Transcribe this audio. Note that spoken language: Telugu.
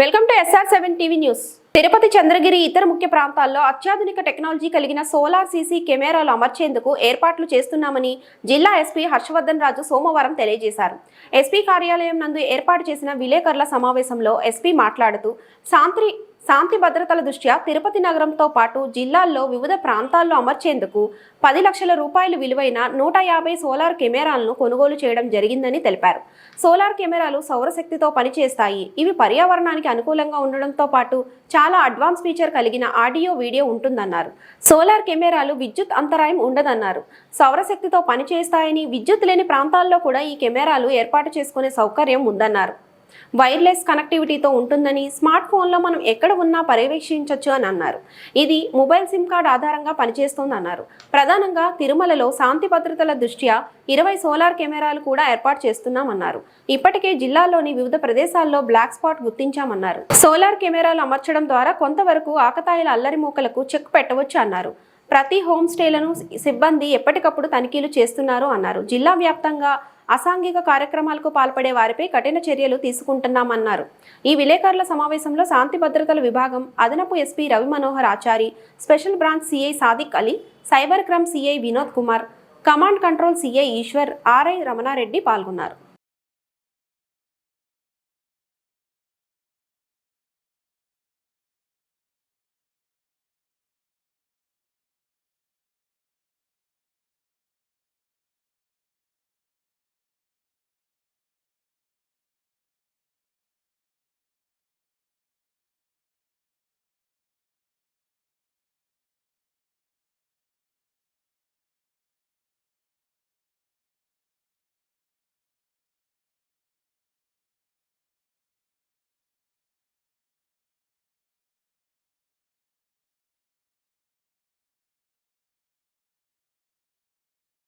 Welcome to SR seven TV news Tirupati Chandragiri ఇతర ముఖ్య ప్రాంతాల్లో అత్యాధునిక టెక్నాలజీ కలిగిన సోలార్ సీసీ కెమెరాలు అమర్చేందుకు ఏర్పాట్లు చేస్తున్నామని జిల్లా ఎస్పీ హర్షవర్ధన్ రాజు సోమవారం తెలియజేశారు. ఎస్పీ కార్యాలయం నందు ఏర్పాటు చేసిన విలేకరుల సమావేశంలో ఎస్పీ మాట్లాడుతూ సాంత్రి శాంతి భద్రతల దృష్ట్యా తిరుపతి నగరంతో పాటు జిల్లాల్లో వివిధ ప్రాంతాల్లో అమర్చేందుకు పది లక్షల రూపాయలు విలువైన నూట యాభై సోలార్ కెమెరాలను కొనుగోలు చేయడం జరిగిందని తెలిపారు. సోలార్ కెమెరాలు సౌరశక్తితో పనిచేస్తాయి. ఇవి పర్యావరణానికి అనుకూలంగా ఉండడంతో పాటు చాలా అడ్వాన్స్ ఫీచర్ కలిగిన ఆడియో వీడియో ఉంటుందన్నారు. సోలార్ కెమెరాలు విద్యుత్ అంతరాయం ఉండదన్నారు. సౌరశక్తితో పనిచేస్తాయని విద్యుత్ లేని ప్రాంతాల్లో కూడా ఈ కెమెరాలు ఏర్పాటు చేసుకునే సౌకర్యం ఉందన్నారు. వైర్లెస్ కనెక్టివిటీతో ఉంటుందని స్మార్ట్ ఫోన్లో మనం ఎక్కడ ఉన్నా పర్యవేక్షించవచ్చు అని అన్నారు. ఇది మొబైల్ సిమ్ కార్డ్ ఆధారంగా పనిచేస్తోందన్నారు. ప్రధానంగా తిరుమలలో శాంతి భద్రతల దృష్ట్యా ఇరవై సోలార్ కెమెరాలు కూడా ఏర్పాటు చేస్తున్నామన్నారు. ఇప్పటికే జిల్లాలోని వివిధ ప్రదేశాల్లో బ్లాక్ స్పాట్ గుర్తించామన్నారు. సోలార్ కెమెరాలు అమర్చడం ద్వారా కొంతవరకు ఆకతాయిల అల్లరి మూకలకు చెక్ పెట్టవచ్చు అన్నారు. ప్రతి హోమ్ స్టేలను సిబ్బంది ఎప్పటికప్పుడు తనిఖీలు చేస్తున్నారు అన్నారు. జిల్లా వ్యాప్తంగా అసాంఘిక కార్యక్రమాలకు పాల్పడే వారిపై కఠిన చర్యలు తీసుకుంటున్నామన్నారు. ఈ విలేకరుల సమావేశంలో శాంతి భద్రతల విభాగం అదనపు SP Ravi Manohar Achari special branch CI Sadiq Ali cyber crime CI Vinod Kumar command control CI Eshwar RI Ramana Reddy పాల్గొన్నారు.